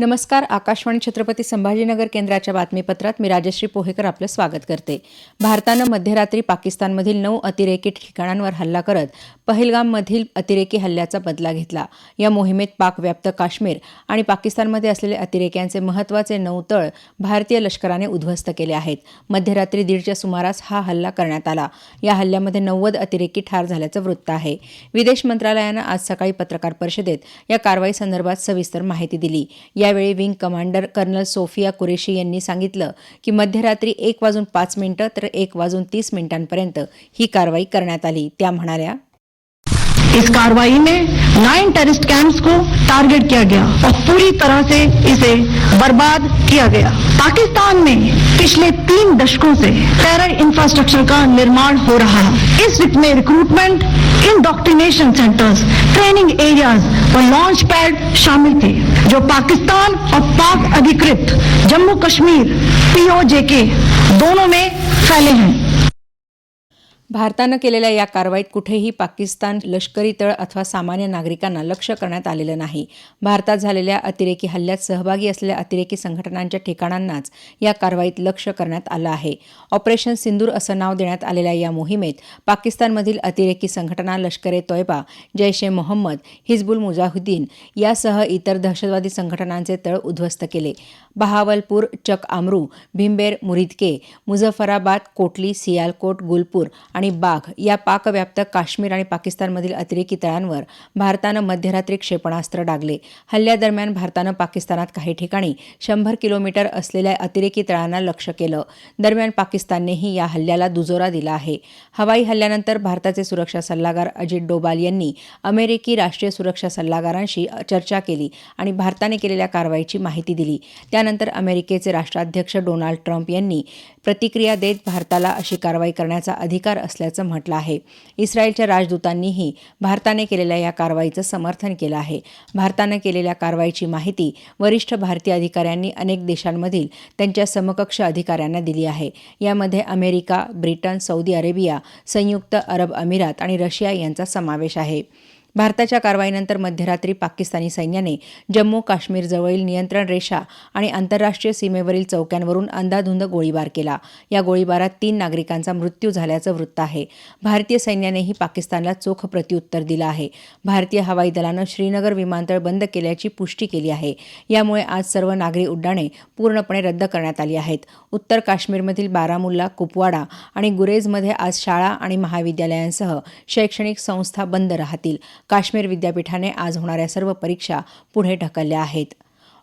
नमस्कार आकाशवाणी छत्रपती संभाजीनगर केंद्राच्या बातमीपत्रात मी राजश्री पोहेकर आपलं स्वागत करते. भारतानं मध्यरात्री पाकिस्तानमधील नऊ अतिरेकी ठिकाणांवर हल्ला करत पहलगाममधील अतिरेकी हल्ल्याचा बदला घेतला. या मोहिमेत पाकव्याप्त काश्मीर आणि पाकिस्तानमध्ये असलेले अतिरेक्यांचे महत्त्वाचे नऊ तळ भारतीय लष्कराने उद्ध्वस्त केले आहेत. मध्यरात्री दीडच्या सुमारास हा हल्ला करण्यात आला. या हल्ल्यामध्ये नव्वद अतिरेकी ठार झाल्याचं वृत्त आहे. विदेश मंत्रालयानं आज सकाळी पत्रकार परिषदेत या कारवाईसंदर्भात सविस्तर माहिती दिली. या यावेळी wing commander colonel Sofia Qureshi यांनी सांगितलं की मध्यरात्री एक वाजून पाच मिनिटं तर एक वाजून तीस मिनिटांपर्यंत ही कारवाई करण्यात आली. त्या म्हणाल्या इस कार्रवाई में नाइन टेररिस्ट कैंप्स को टारगेट किया गया और पूरी तरह से इसे बर्बाद किया गया। पाकिस्तान में पिछले तीन दशकों से टेरर इंफ्रास्ट्रक्चर का निर्माण हो रहा है। इस में recruitment indoctrination centres training areas और लॉन्च पैड शामिल थे, जो पाकिस्तान और पाक अधिकृत जम्मू कश्मीर पीओजे दोनों में फैले हैं। भारतानं केलेल्या या कारवाईत कुठेही पाकिस्तान लष्करी तळ अथवा सामान्य नागरिकांना लक्ष्य करण्यात आलेलं नाही. भारतात झालेल्या अतिरेकी हल्ल्यात सहभागी असलेल्या अतिरेकी संघटनांच्या ठिकाणांनाच या कारवाईत लक्ष्य करण्यात आलं आहे. ऑपरेशन सिंदूर असं नाव देण्यात आलेल्या या मोहिमेत पाकिस्तानमधील अतिरेकी संघटना लष्कर ए तोयबा जैश ए मोहम्मद हिजबुल मुजाहिद्दीन यासह इतर दहशतवादी संघटनांचे तळ उद्ध्वस्त केले. बहावलपूर चक आमरू भिंबेर मुरिदके मुझफ्फराबाद कोटली सियालकोट गुलपूर आणि बाघ या पाकव्याप्त काश्मीर आणि पाकिस्तानमधील अतिरेकी तळांवर भारतानं मध्यरात्री क्षेपणास्त्र डागले. हल्ल्यादरम्यान भारतानं पाकिस्तानात काही ठिकाणी शंभर किलोमीटर असलेल्या अतिरेकी तळांना लक्ष्य केलं. दरम्यान पाकिस्ताननेही या हल्ल्याला दुजोरा दिला आहे. हवाई हल्ल्यानंतर भारताचे सुरक्षा सल्लागार अजित डोबाल यांनी अमेरिकी राष्ट्रीय सुरक्षा सल्लागारांशी चर्चा केली आणि भारताने केलेल्या कारवाईची माहिती दिली. त्यानंतर अमेरिकेचे राष्ट्राध्यक्ष डोनाल्ड ट्रम्प यांनी प्रतिक्रिया देत भारताला अशी कारवाई करण्याचा अधिकार असल्याचं म्हटलं आहे. इस्रायलच्या राजदूतांनीही भारताने केलेल्या या कारवाईचं समर्थन केलं आहे. भारतानं केलेल्या कारवाईची माहिती वरिष्ठ भारतीय अधिकाऱ्यांनी अनेक देशांमधील त्यांच्या समकक्ष अधिकाऱ्यांना दिली आहे. यामध्ये अमेरिका ब्रिटन सौदी अरेबिया संयुक्त अरब अमिरात आणि रशिया यांचा समावेश आहे. भारताच्या कारवाईनंतर मध्यरात्री पाकिस्तानी सैन्याने जम्मू काश्मीरजवळील नियंत्रण रेषा आणि आंतरराष्ट्रीय सीमेवरील चौक्यांवरून अंदाधुंद गोळीबार केला. या गोळीबारात तीन नागरिकांचा मृत्यू झाल्याचं वृत्त आहे. भारतीय सैन्यानेही पाकिस्तानला चोख प्रत्युत्तर दिलं आहे. भारतीय हवाई दलानं श्रीनगर विमानतळ बंद केल्याची पुष्टी केली आहे. यामुळे आज सर्व नागरी उड्डाणे पूर्णपणे रद्द करण्यात आली आहेत. उत्तर काश्मीरमधील बारामुल्ला कुपवाडा आणि गुरेजमध्ये आज शाळा आणि महाविद्यालयांसह शैक्षणिक संस्था बंद राहतील. काश्मीर विद्यापीठाने आज होणाऱ्या सर्व परीक्षा पुढे ढकलल्या आहेत.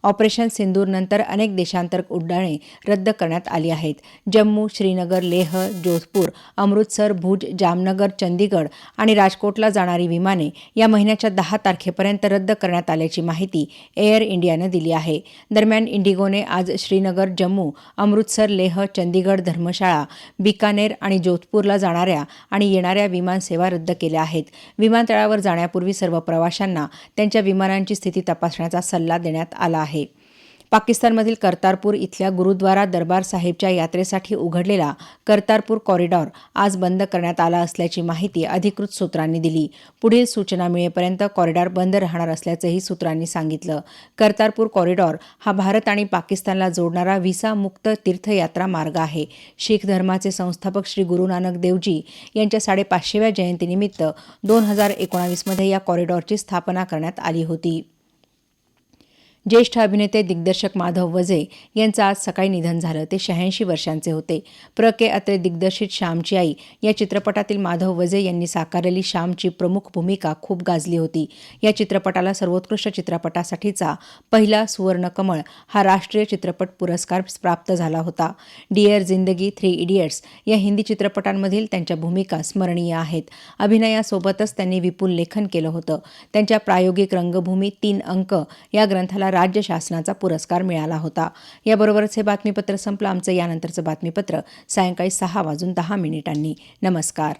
ऑपरेशन सिंदूरनंतर अनेक देशांतर्गत उड्डाणे रद्द करण्यात आली आहेत. जम्मू श्रीनगर लेह जोधपूर अमृतसर भुज जामनगर चंदीगड आणि राजकोटला जाणारी विमाने या महिन्याच्या दहा तारखेपर्यंत रद्द करण्यात आल्याची माहिती एअर इंडियानं दिली आहे. दरम्यान इंडिगोने आज श्रीनगर जम्मू अमृतसर लेह चंदीगड धर्मशाळा बिकानेर आणि जोधपूरला जाणाऱ्या आणि येणाऱ्या विमानसेवा रद्द केल्या आहेत. विमानतळावर जाण्यापूर्वी सर्व प्रवाशांना त्यांच्या विमानांची स्थिती तपासण्याचा सल्ला देण्यात आला आहे. पाकिस्तानमधील कर्तारपूर इथल्या गुरुद्वारा दरबार साहेबच्या यात्रेसाठी उघडलेला कर्तारपूर कॉरिडॉर आज बंद करण्यात आला असल्याची माहिती अधिकृत सूत्रांनी दिली. पुढील सूचना मिळेपर्यंत कॉरिडॉर बंद राहणार असल्याचंही सूत्रांनी सांगितलं. कर्तारपूर कॉरिडॉर हा भारत आणि पाकिस्तानला जोडणारा व्हिसा मुक्त तीर्थयात्रा मार्ग आहे. शीख धर्माचे संस्थापक श्री गुरु नानक देवजी यांच्या साडेपाचशेव्या जयंतीनिमित्त दोन हजार एकोणावीसमध्ये या कॉरिडॉरची स्थापना करण्यात आली होती. ज्येष्ठ अभिनेते दिग्दर्शक माधव वजे यांचं आज सकाळी निधन झालं. ते शहाऐंशी वर्षांचे होते. प्र. के. अत्रे दिग्दर्शित श्यामची आई या चित्रपटातील माधव वजे यांनी साकारलेली श्यामची प्रमुख भूमिका खूप गाजली होती. या चित्रपटाला सर्वोत्कृष्ट चित्रपटासाठीचा पहिला सुवर्णकमळ हा राष्ट्रीय चित्रपट पुरस्कार प्राप्त झाला होता. डिअर जिंदगी थ्री इडियट्स या हिंदी चित्रपटांमधील त्यांच्या भूमिका स्मरणीय आहेत. अभिनयासोबतच त्यांनी विपुल लेखन केलं होतं. त्यांच्या प्रायोगिक रंगभूमी तीन अंक या ग्रंथाला राज्य शासनाचा पुरस्कार मिळाला होता. याबरोबरच हे बातमीपत्र संपलं. आमचं यानंतरचं बातमीपत्र सायंकाळी सहा वाजून दहा मिनिटांनी. नमस्कार.